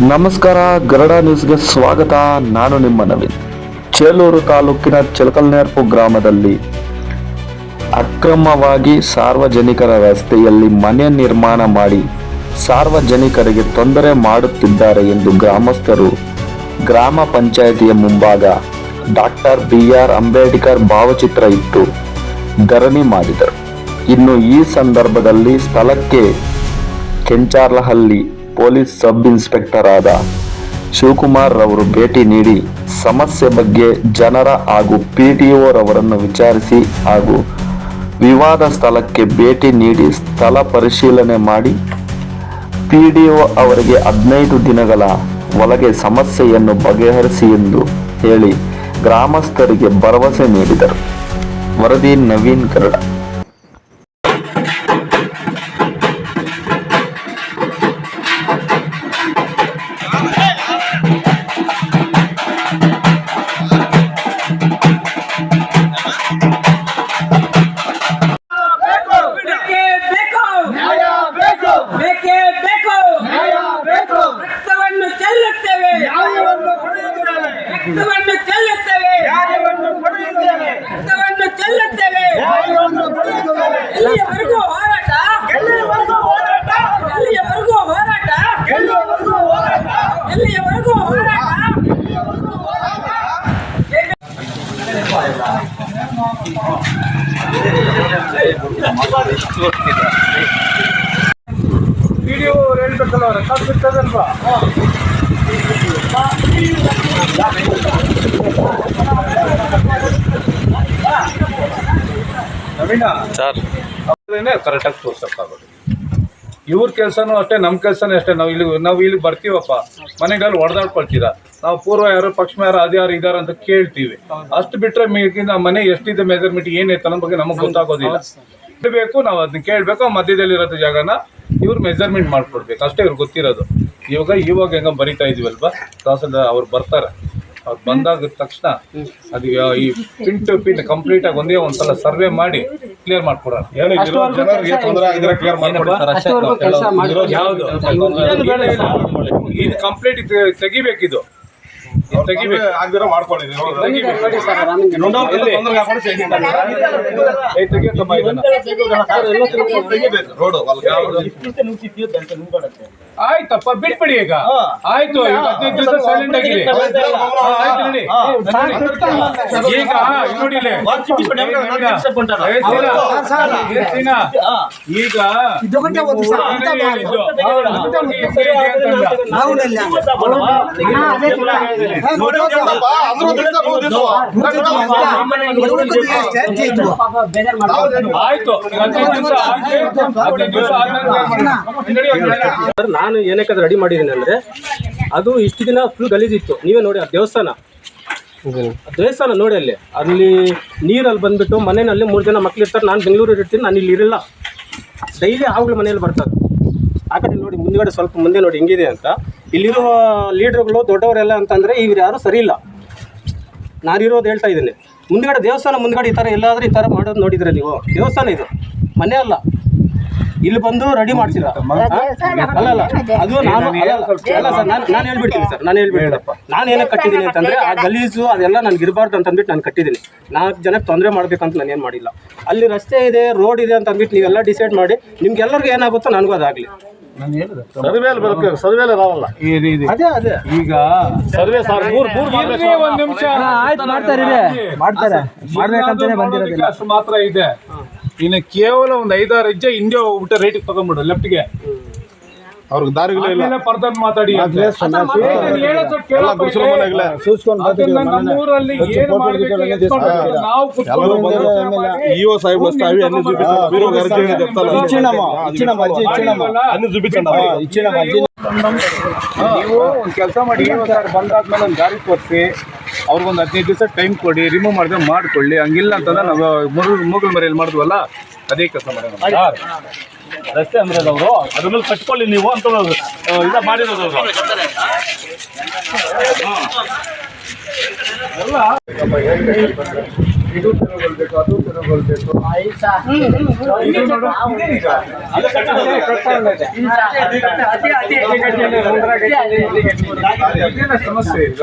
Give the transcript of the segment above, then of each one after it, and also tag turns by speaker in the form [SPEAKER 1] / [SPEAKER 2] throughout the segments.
[SPEAKER 1] ನಮಸ್ಕಾರ, ಗರಡ ನ್ಯೂಸ್ಗೆ ಸ್ವಾಗತ. ನಾನು ನಿಮ್ಮ ನವೀನ್. ಚೇಲೂರು ತಾಲೂಕಿನ ಚಲಕಲ್ನೇರ್ಪು ಗ್ರಾಮದಲ್ಲಿ ಅಕ್ರಮವಾಗಿ ಸಾರ್ವಜನಿಕರ ರಸ್ತೆಯಲ್ಲಿ ಮನೆ ನಿರ್ಮಾಣ ಮಾಡಿ ಸಾರ್ವಜನಿಕರಿಗೆ ತೊಂದರೆ ಮಾಡುತ್ತಿದ್ದಾರೆ ಎಂದು ಗ್ರಾಮಸ್ಥರು ಗ್ರಾಮ ಪಂಚಾಯಿತಿಯ ಮುಂಭಾಗ ಡಾಕ್ಟರ್ ಬಿ ಆರ್ ಅಂಬೇಡ್ಕರ್ ಭಾವಚಿತ್ರ ಇಟ್ಟು ಧರಣಿ ಮಾಡಿದರು. ಇನ್ನು ಈ ಸಂದರ್ಭದಲ್ಲಿ ಸ್ಥಳಕ್ಕೆ ಕೆಂಚಾರ್ಲಹಳ್ಳಿ ಪೊಲೀಸ್ ಸಬ್ ಇನ್ಸ್ಪೆಕ್ಟರ್ ಆದ ಶಿವಕುಮಾರ್ ರವರು ಭೇಟಿ ನೀಡಿ ಸಮಸ್ಯೆ ಬಗ್ಗೆ ಜನರ ಹಾಗೂ ಪಿ ರವರನ್ನು ವಿಚಾರಿಸಿ ಹಾಗೂ ವಿವಾದ ಸ್ಥಳಕ್ಕೆ ಭೇಟಿ ನೀಡಿ ಸ್ಥಳ ಪರಿಶೀಲನೆ ಮಾಡಿ ಪಿ ಡಿ ಒ ಅವರಿಗೆ ಹದಿನೈದು ದಿನಗಳ ಒಳಗೆ ಸಮಸ್ಯೆಯನ್ನು ಬಗೆಹರಿಸಿ ಎಂದು ಹೇಳಿ ಗ್ರಾಮಸ್ಥರಿಗೆ ಭರವಸೆ ನೀಡಿದರು. ವರದಿ ನವೀನ್ ಕರಡ
[SPEAKER 2] ಪಡೆಯುತ್ತೇವೆ
[SPEAKER 3] ರಕ್ತವನ್ನು ಚೆಲ್ಲುತ್ತೇವೆ
[SPEAKER 2] ನ್ಯಾಯವನ್ನು ಪಡೆಯುತ್ತೇವೆ
[SPEAKER 3] ರಕ್ತವನ್ನು ಚೆಲ್ಲುತ್ತೇವೆ
[SPEAKER 2] ನ್ಯಾಯವನ್ನು ಪಡೆಯುತ್ತೇವೆ
[SPEAKER 3] ಎಲ್ಲಿಯವರೆಗೂ ಹೋರಾಟ
[SPEAKER 2] ಎಲ್ಲಿವರೆಗೂ ಹೋರಾಟ
[SPEAKER 3] ಎಲ್ಲಿಯವರೆಗೂ ಹೋರಾಟ
[SPEAKER 2] ಎಲ್ಲಿವರೆಗೂ ಹೋರಾಟ
[SPEAKER 3] ಎಲ್ಲಿಯವರೆಗೂ ಹೋರಾಟ
[SPEAKER 2] ವಿಡಿಯೋ ಹೇಳ್ಬೇಕಲ್ಲ ಅವ್ರೆ ಕಳ್ಸಿರ್ತದಲ್ವಾ ನವೀನ
[SPEAKER 1] ಸರ್.
[SPEAKER 2] ಕರೆಕ್ಟಾಗಿ ತೋರ್ಸಕ್ಕಾಗೋದು. ಇವ್ರ ಕೆಲಸನೂ ಅಷ್ಟೇ ನಮ್ಮ ಕೆಲಸನೂ ಅಷ್ಟೇ. ನಾವು ಇಲ್ಲಿ ನಾವು ಇಲ್ಲಿ ಬರ್ತೀವಪ್ಪ. ಮನೆಗಳಲ್ಲಿ ಹೊಡೆದಾಡ್ಕೊಳ್ತೀರಾ ನಾವು ಪೂರ್ವ ಯಾರು ಪಶ್ಚಿಮ ಯಾರು ಅದ್ಯಾರು ಇದಾರ ಅಂತ ಕೇಳ್ತೀವಿ. ಅಷ್ಟು ಬಿಟ್ರೆ ಮೀಗಿಂದ ಮನೆ ಎಷ್ಟಿದೆ ಮೆಜರ್ಮೆಂಟ್ ಏನೈತೆ ಅನ್ನೋ ಬಗ್ಗೆ ನಮಗೆ ಗೊತ್ತಾಗೋದಿಲ್ಲ. ಬೇಕು ನಾವು ಅದನ್ನ ಕೇಳಬೇಕು ಮಧ್ಯದಲ್ಲಿರೋ ಜಾಗನ ಇವ್ರು ಮೆಜರ್ಮೆಂಟ್ ಮಾಡ್ಕೊಡ್ಬೇಕು. ಅಷ್ಟೇ ಇವ್ರಿಗೆ ಗೊತ್ತಿರೋದು. ಇವಾಗ ಇವಾಗ ಹೆಂಗ ಬರಿತಾ ಇದೀವಲ್ವಾ? ತಹಸೀಲ್ದಾರ್ ಅವ್ರು ಬರ್ತಾರೆ. ಅವ್ರು ಬಂದಾಗ ತಕ್ಷಣ ಅದು ಈ ಪಿನ್ ಟು ಪಿನ್ ಕಂಪ್ಲೀಟ್ ಆಗಿ ಒಂದೇ ಒಂದ್ಸಲ ಸರ್ವೆ ಮಾಡಿ ಕ್ಲಿಯರ್ ಮಾಡ್ಕೊಡೋಣ.
[SPEAKER 4] ಜನರಿಗೆ ತೊಂದರೆ ಆಗಿದ್ರೆ ಕ್ಲಿಯರ್.
[SPEAKER 2] ಯಾವುದು. ಇದು ಕಂಪ್ಲೀಟ್ ತೆಗಿಬೇಕಿದು. ಆಯ್ತಪ್ಪ ಬಿಟ್ಬಿಡಿ ಈಗ. ಆಯ್ತು ಈಗ ಹದಿನೈದು ದಿವಸ ಸೈಲೆಂಟ್ ಆಗಿರಿ. ಆಯ್ತು ನೋಡಿ. ಈಗ ನೋಡಿ. ಈಗ ಈಗ
[SPEAKER 5] ಸರ್ ನಾನು ಏನಕ್ಕೆ ರೆಡಿ ಮಾಡಿದ್ದೀನಿ ಅಂದ್ರೆ ಅದು ಇಷ್ಟು ದಿನ ಫುಲ್ ಗಲೀಜಿತ್ತು. ನೀವೇ ನೋಡಿ ಆ ದೇವಸ್ಥಾನ. ಆ ದೇವಸ್ಥಾನ ನೋಡಿ ಅಲ್ಲಿ. ಅಲ್ಲಿ ನೀರಲ್ಲಿ ಬಂದ್ಬಿಟ್ಟು ಮನೆಯಲ್ಲಿ ಮೂರು ಜನ ಮಕ್ಳು ಇರ್ತಾರೆ. ನಾನು ಬೆಂಗಳೂರಲ್ಲಿ ಇರ್ತೀನಿ ನಾನು ಇಲ್ಲಿ ಇರಲ್ಲ. ಡೈಲಿ ಆವುಗಳು ಮನೆಯಲ್ಲಿ ಬರ್ತಾರೆ. ಆ ಕಡೆ ನೋಡಿ ಮುಂದ್ಗಡೆ ಸ್ವಲ್ಪ ಮುಂದೆ ನೋಡಿ ಹೆಂಗಿದೆ ಅಂತ. ಇಲ್ಲಿರುವ ಲೀಡ್ರುಗಳು ದೊಡ್ಡವರೆಲ್ಲ ಅಂತಂದರೆ ಇವ್ರು ಯಾರೂ ಸರಿ ಇಲ್ಲ. ನಾನಿರೋದು ಹೇಳ್ತಾ ಇದ್ದೀನಿ. ಮುಂದ್ಗಡೆ ದೇವಸ್ಥಾನ ಮುಂದ್ಗಡೆ ಈ ಥರ ಎಲ್ಲಾದರೂ ಈ ಥರ ಮಾಡೋದು ನೋಡಿದ್ರೆ ನೀವು. ದೇವಸ್ಥಾನ ಇದು. ಮನೆ ಅಲ್ಲ. ಇಲ್ಲಿ ಬಂದು ರೆಡಿ ಮಾಡ್ತೀರಾ ಅಲ್ಲ ಅಲ್ಲ. ಅದು ನಾನು ಅಲ್ಲ ಸರ್ ನಾನು ನಾನು ಹೇಳ್ಬಿಡ್ತೀನಿ. ಸರ್. ನಾನು ಹೇಳ್ಬಿಡ್ತೀನಿ. ನಾನು ಏನಕ್ಕೆ ಕಟ್ಟಿದ್ದೀನಿ ಅಂತಂದರೆ ಆ ಗಲೀಜು ಅದೆಲ್ಲ ನನಗೆ ಇರಬಾರ್ದು ಅಂತ ಅಂದ್ಬಿಟ್ಟು ನಾನು ಕಟ್ಟಿದ್ದೀನಿ. ನಾಲ್ಕು ಜನಕ್ಕೆ ತೊಂದರೆ ಮಾಡಬೇಕಂತ ನಾನು ಏನು ಮಾಡಿಲ್ಲ. ಅಲ್ಲಿ ರಸ್ತೆ ಇದೆ ರೋಡ್ ಇದೆ ಅಂತ ಅಂದ್ಬಿಟ್ಟು ನೀವೆಲ್ಲ ಡಿಸೈಡ್ ಮಾಡಿ ನಿಮ್ಗೆಲ್ಲರಿಗೂ ಏನಾಗುತ್ತೋ ನನಗೂ ಅದಾಗಲಿ.
[SPEAKER 4] ಸರ್ವೇಲಿ ಬರ್ಬೇಕು ಸರ್ವೇಲಿ ರಾವಲ್ಲ
[SPEAKER 5] ಅದೇ ಅದೇ.
[SPEAKER 2] ಈಗ
[SPEAKER 4] ಸರ್ವೆ ಸರ್ ಮೂರ್ ಮೂರ್
[SPEAKER 2] ಇರ್ಲಿ ಒಂದ್ ನಿಮಿಷ.
[SPEAKER 5] ಮಾಡ್ತಾರೆ
[SPEAKER 2] ಮಾಡ್ತಾರೆ. ಮಾಡ್ಬೇಕಂತಾನೆ ಬಂದಿರೋದಿಲ್ಲ. ಅಷ್ಟು ಮಾತ್ರ ಇದೆ. ಇನ್ನು ಕೇವಲ ಒಂದ್ ಐದಾರು ಹೆಜ್ಜೆ ಹಿಂದೆ ಹೋಗ್ಬಿಟ್ಟು ರೇಟಿಗೆ ತಗೊಂಡ್ಬಿಡು ಲೆಫ್ಟ್ಗೆ
[SPEAKER 4] ಅವ್ರಿಗೆ ದಾರಿಗಳೇ
[SPEAKER 2] ಮಾತಾಡಿ
[SPEAKER 4] ಎಲ್ಲ ಸಾಹೇಬ್
[SPEAKER 2] ನೀವು. ಒಂದು ಕೆಲಸ ಮಾಡಿ. ಬಂದಾದ ಬಂದಾದ್ಮೇಲೆ ದಾರಿ ಗಾಡಿ ಕೊಡಿಸಿ ಹದಿನೈದು ದಿವಸ ಟೈಮ್ ಕೊಡಿ. ರಿಮೂವ್ ಮಾಡಿದ್ರೆ ಮಾಡ್ಕೊಳ್ಳಿ. ಹಂಗಿಲ್ಲ ಅಂತಂದ್ರೆ ನಾವು ಮೂಗಲ್ ಮರೆಯಲ್ಲಿ ಮಾಡಿದ್ವಲ್ಲ? ಅದೇ ಕೆಲಸ ಮಾಡೋಣ.
[SPEAKER 4] ರಸ್ತೆ ಅಂದ್ರೆ ಅವರು ಅದ್ರ ಮೇಲೆ ಕಟ್ಕೊಳ್ಳಿ ನೀವು ಅಂತ ಇದ ಮಾಡಿರೋದು ಅವರು.
[SPEAKER 2] ಇದು ತೆರವುಗೊಳ್ಬೇಕು ಅದು ಸಮಸ್ಯೆ ಈಗ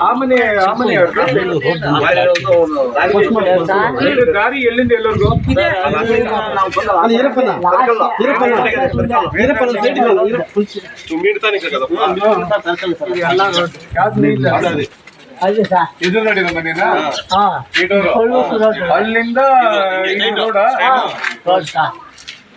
[SPEAKER 2] ಆ ಮನೆ ಆ ಮನೆ ಇದು. ದಾರಿ ಎಲ್ಲಿಂದ ಎಲ್ಲರಿಗೂ ಇದು ನೋಡಿ ನಮ್ಮ ಮನೇನ?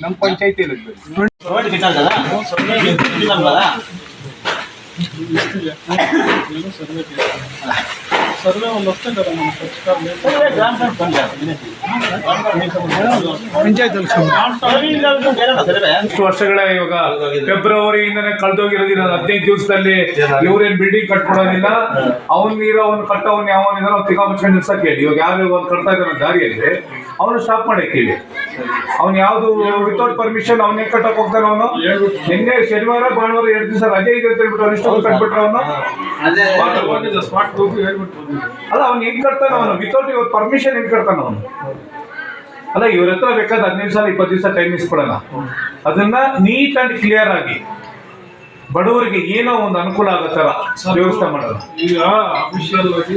[SPEAKER 2] ನಮ್ಮ ಪಂಚಾಯತಿ ಲೆಕ್ಕದಲ್ಲಿ ಇಷ್ಟು ವರ್ಷಗಳ ಇವಾಗ ಫೆಬ್ರವರಿಯಿಂದನೇ ಕಳೆದೋಗಿರೋದಿಲ್ಲ ಹದಿನೈದು ದಿವಸದಲ್ಲಿ ಇವ್ರೇನ್ ಬಿಲ್ಡಿಂಗ್ ಕಟ್ಕೊಡೋದಿಲ್ಲ ಅವ್ನ ನೀರು, ಅವ್ನು ಕಟ್ಟವನ್ ಯಾವನಿಲ್ಲ ಅವ್ನು ತಿಗಾ ಮುಚ್ಕೊಂಡು ನಿಲ್ಸಕ್ಕೆ ಇವಾಗ ಯಾರು ಒಂದ್ ಕಟ್ತಾ ಇದ್ದಾರೆ ದಾರಿಯಲ್ಲಿ ಅವನು ಸ್ಟಾಪ್ ಮಾಡಕ್ಕೆ ಹೇಳಿ ಅವ್ನು ಯಾವ್ದು ವಿತೌಟ್ ಪರ್ಮಿಷನ್ ಅವನೇ ಕಟ್ಟಕ್ ಹೋಗ್ತಾನೆ ಅವನು? ನಿನ್ನೆ ಶನಿವಾರ ಭಾನುವಾರ ಎರಡು ದಿವಸ ರಜೆ ಇದೆ ಅಂತ ಹೇಳ್ಬಿಟ್ಟು ಅವ್ನು ಇಷ್ಟೊಂದು ಕಟ್ಬಿಟ್ರೆ ಅವನು? ಅಲ್ಲ ಅವ್ನು ಹೆಂಗ್ ಕಟ್ತಾನ ಅವನು? ವಿತೌಟ್ ಇವತ್ತು ಪರ್ಮಿಷನ್ ಹೆಂಗ್ ಕಟ್ತಾನ ಅವನು? ಅಲ್ಲ ಇವ್ರ ಹತ್ರ ಬೇಕಾದ್ರೆ ಹದಿನೈದು ಸಾವಿರ ಇಪ್ಪತ್ತು ದಿವಸ ಟೈಮ್ ಇಸ್ಕೊಡೋಣ ಅದನ್ನ ನೀಟ್ ಅಂಡ್ ಕ್ಲಿಯರ್ ಆಗಿ ಬಡವರಿಗೆ ಏನೋ ಒಂದು ಅನುಕೂಲ ಆಗೋ ತರ ವ್ಯವಸ್ಥೆ ಮಾಡೋದು.
[SPEAKER 6] ಈಗ ಅಫಿಷಿಯಲ್ ಆಗಿ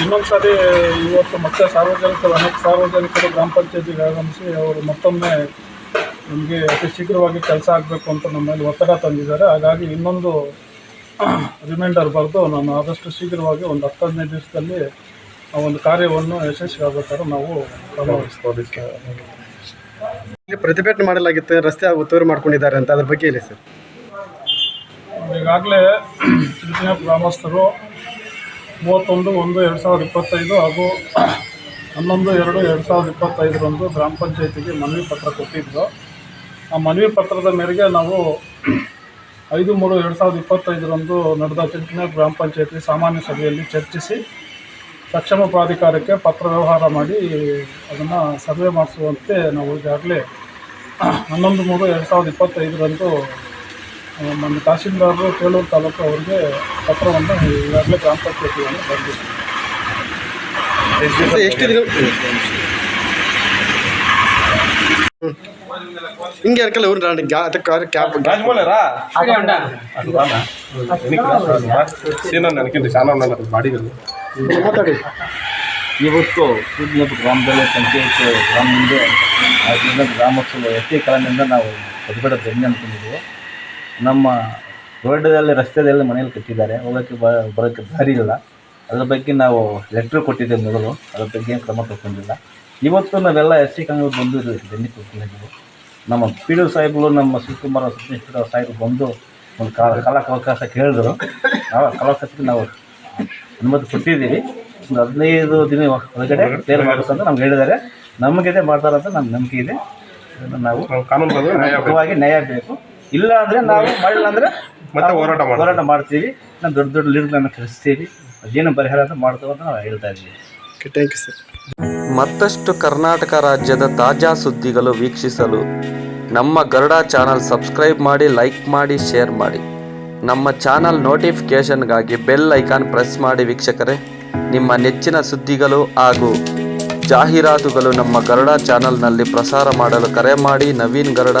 [SPEAKER 6] ಇನ್ನೊಂದ್ಸರಿ ಇವತ್ತು ಮತ್ತೆ ಸಾರ್ವಜನಿಕರು ಅನೇಕ ಸಾರ್ವಜನಿಕರು ಗ್ರಾಮ ಪಂಚಾಯತಿಗೆ ಆಗಮಿಸಿ ಅವರು ಮತ್ತೊಮ್ಮೆ ನಮಗೆ ಅತಿ ಶೀಘ್ರವಾಗಿ ಕೆಲಸ ಆಗಬೇಕು ಅಂತ ನಮ್ಮ ಮೇಲೆ ಒತ್ತಡ ತಂದಿದ್ದಾರೆ. ಹಾಗಾಗಿ ಇನ್ನೊಂದು ರಿಮೈಂಡರ್ ಬರೆದು ನಾನು ಆದಷ್ಟು ಶೀಘ್ರವಾಗಿ ಒಂದು ಹತ್ತು ಹದಿನೈದು ದಿವಸದಲ್ಲಿ ಆ ಒಂದು ಕಾರ್ಯವನ್ನು ಯಶಸ್ವಿ ಆಗಬೇಕಾದ್ರೆ ನಾವು ಕ್ರಮ ವಹಿಸ್ಬೋದು
[SPEAKER 5] ಪ್ರತಿಭಟನೆ ಮಾಡಲಾಗಿತ್ತು ರಸ್ತೆ ಒತ್ತುವರಿ ಮಾಡ್ಕೊಂಡಿದ್ದಾರೆ ಅಂತ ಅದ್ರ ಬಗ್ಗೆ ಹೇಳಿ ಸರ್.
[SPEAKER 6] ಈಗಾಗಲೇ ಗ್ರಾಮಸ್ಥರು ಮೂವತ್ತೊಂದು, ಒಂದು, ಎರಡು ಸಾವಿರದ ಇಪ್ಪತ್ತೈದು ಹಾಗೂ ಹನ್ನೊಂದು, ಎರಡು ಎರಡು ಸಾವಿರದ ಇಪ್ಪತ್ತೈದರಂದು ಗ್ರಾಮ ಪಂಚಾಯತಿಗೆ ಮನವಿ ಪತ್ರ ಕೊಟ್ಟಿದ್ದರು ಆ ಮನವಿ ಪತ್ರದ ಮೇರೆಗೆ ನಾವು ಐದು, ಮೂರು, ಎರಡು ಸಾವಿರದ ಇಪ್ಪತ್ತೈದರಂದು ನಡೆದ ಚಿಂತನೆ ಗ್ರಾಮ ಪಂಚಾಯತಿ ಸಾಮಾನ್ಯ ಸಭೆಯಲ್ಲಿ ಚರ್ಚಿಸಿ ಸಕ್ಷಮ ಪ್ರಾಧಿಕಾರಕ್ಕೆ ಪತ್ರ ವ್ಯವಹಾರ ಮಾಡಿ ಅದನ್ನು ಸರ್ವೆ ಮಾಡಿಸುವಂತೆ ನಾವು ಈಗಾಗಲೇ ಹನ್ನೊಂದು, ಮೂರು, ಎರಡು ಸಾವಿರದ ಇಪ್ಪತ್ತೈದರಂದು ನಮ್ಮ ತಹಸೀಲ್ದಾರರು ಕೇಳೂರು ತಾಲೂಕು ಅವ್ರಿಗೆ ಪತ್ರವನ್ನು ಈಗಾಗಲೇ ಗ್ರಾಮ ಪಂಚಾಯತಿಯನ್ನು ಬಂದಿದ್ದೀವಿ
[SPEAKER 5] ಎಷ್ಟು ದಿನ ಹಿಂಗೆ ಇರ್ಕಲ್ಲ ಇವ್ರು? ನಾನು ಅದಕ್ಕೆ ಕ್ಯಾಬ್
[SPEAKER 7] ಗ್ಯಾಸ್ ಮಾಡೋರಾ ಸೀನ ನನ್ನ
[SPEAKER 5] ಮಾತಾಡಿ.
[SPEAKER 4] ಇವತ್ತು ಗ್ರಾಮದಲ್ಲಿ ಪಂಚಾಯತ್ ಗ್ರಾಮದಿಂದ ಅದರಿಂದ ಗ್ರಾಮೋತ್ಸವ ಎತ್ತಿ ನಾವು ಪದಬೇಡ ಧನ್ಯ ಅಂದ್ಕೊಂಡಿದ್ದೀವಿ. ನಮ್ಮ ರೋಡಲ್ಲಿ ರಸ್ತೆಯಲ್ಲಿ ಮನೆಯಲ್ಲಿ ಕಟ್ಟಿದ್ದಾರೆ. ಹೋಗೋಕ್ಕೆ ಬ ಬರೋಕ್ಕೆ ದಾರಿ ಇಲ್ಲ. ಅದ್ರ ಬಗ್ಗೆ ನಾವು ಲೆಟ್ರ್ ಕೊಟ್ಟಿದ್ದೆ ಮೊದಲು. ಅದ್ರ ಬಗ್ಗೆ ಏನು ಕ್ರಮ ತಗೊಂಡಿಲ್ಲ. ಇವತ್ತು ನಾವೆಲ್ಲ ಎಸ್ ಸಿ ಕಾಂಗ್ರೆಸ್ ಬಂದು ಕೊಟ್ಟಿದ್ದೀವಿ ನಮ್ಮ ಪಿ ಡಿ ಸಾಹೇಬ್ಗಳು ನಮ್ಮ ಶಿವಕುಮಾರ ಸತೀಶ್ವರ ಸಾಹೇಬ್ ಬಂದು ಒಂದು ಕಾಲ ಕಾಲಕ್ಕೆ ಕೇಳಿದ್ರು. ಆ ಕಾಲಾವಕಾಶಕ್ಕೆ ನಾವು ಅನುಮತಿ ಕೊಟ್ಟಿದ್ದೀವಿ. ಒಂದು ಹದಿನೈದು ದಿನ ಒಳಗಡೆ ಕ್ಲಿಯರ್ ಮಾಡಿಸ್ತಂತ ನಮ್ಗೆ ಹೇಳಿದ್ದಾರೆ. ನಮಗಿದೆ ಮಾಡ್ತಾರಂತ ನಮ್ಮ ನಂಬಿಕೆ ಇದೆ. ನಾವು
[SPEAKER 7] ಕಾನೂನು ನ್ಯಾಯ ಬೇಕು.
[SPEAKER 4] ಇಲ್ಲ ಅಂದ್ರೆ ನಾವು ಮಾಡಿಲ್ಲ ಅಂದರೆ
[SPEAKER 7] ಮತ್ತೆ ಹೋರಾಟ.
[SPEAKER 4] ಹೋರಾಟ ಮಾಡ್ತೀವಿ. ನಾವು ದೊಡ್ಡ ದೊಡ್ಡ ಲೀಡರ್ಗಳನ್ನ ಕಳಿಸ್ತೀವಿ ಅದೇನು ಪರಿಹಾರ ಅಂತ ಮಾಡ್ತೇವೆ ಅಂತ ನಾವು ಹೇಳ್ತಾ ಇದ್ದೀವಿ.
[SPEAKER 8] ಥ್ಯಾಂಕ್ ಯು ಸರ್
[SPEAKER 9] ಮತ್ತಷ್ಟು ಕರ್ನಾಟಕ ರಾಜ್ಯದ ತಾಜಾ ಸುದ್ದಿಗಳು ವೀಕ್ಷಿಸಲು ನಮ್ಮ ಗರುಡ ಚಾನಲ್ ಸಬ್ಸ್ಕ್ರೈಬ್ ಮಾಡಿ ಲೈಕ್ ಮಾಡಿ ಶೇರ್ ಮಾಡಿ. ನಮ್ಮ ಚಾನಲ್ ನೋಟಿಫಿಕೇಷನ್ಗಾಗಿ ಬೆಲ್ ಐಕಾನ್ ಪ್ರೆಸ್ ಮಾಡಿ ವೀಕ್ಷಕರೇ. ನಿಮ್ಮ ನೆಚ್ಚಿನ ಸುದ್ದಿಗಳು ಹಾಗೂ ಜಾಹೀರಾತುಗಳು ನಮ್ಮ ಗರುಡ ಚಾನಲ್ನಲ್ಲಿ ಪ್ರಸಾರ ಮಾಡಲು ಕರೆ ಮಾಡಿ. Naveen Garuda